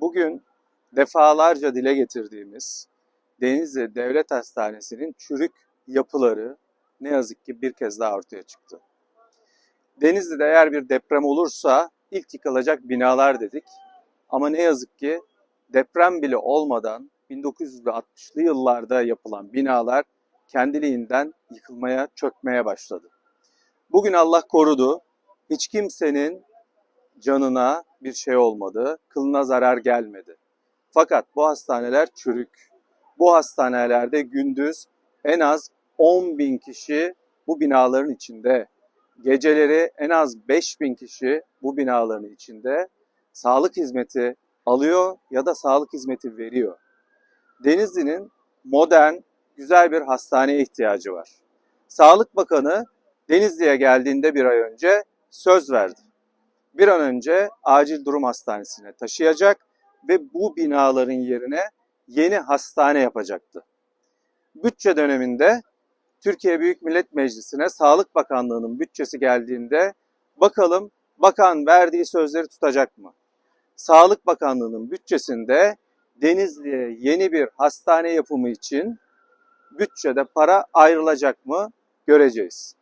Bugün defalarca dile getirdiğimiz Denizli Devlet Hastanesi'nin çürük yapıları ne yazık ki bir kez daha ortaya çıktı. Denizli'de eğer bir deprem olursa ilk yıkılacak binalar dedik. Ama ne yazık ki deprem bile olmadan 1960'lı yıllarda yapılan binalar kendiliğinden yıkılmaya, çökmeye başladı. Bugün Allah korudu. Hiç kimsenin canına bir şey olmadı, kılına zarar gelmedi. Fakat bu hastaneler çürük. Bu hastanelerde gündüz en az 10 bin kişi bu binaların içinde, geceleri en az 5 bin kişi bu binaların içinde sağlık hizmeti alıyor ya da sağlık hizmeti veriyor. Denizli'nin modern, güzel bir hastaneye ihtiyacı var. Sağlık Bakanı Denizli'ye geldiğinde bir ay önce söz verdi. Bir an önce acil durum hastanesine taşıyacak ve bu binaların yerine yeni hastane yapacaktı. Bütçe döneminde Türkiye Büyük Millet Meclisi'ne Sağlık Bakanlığı'nın bütçesi geldiğinde bakalım bakan verdiği sözleri tutacak mı? Sağlık Bakanlığı'nın bütçesinde Denizli'ye yeni bir hastane yapımı için bütçede para ayrılacak mı göreceğiz.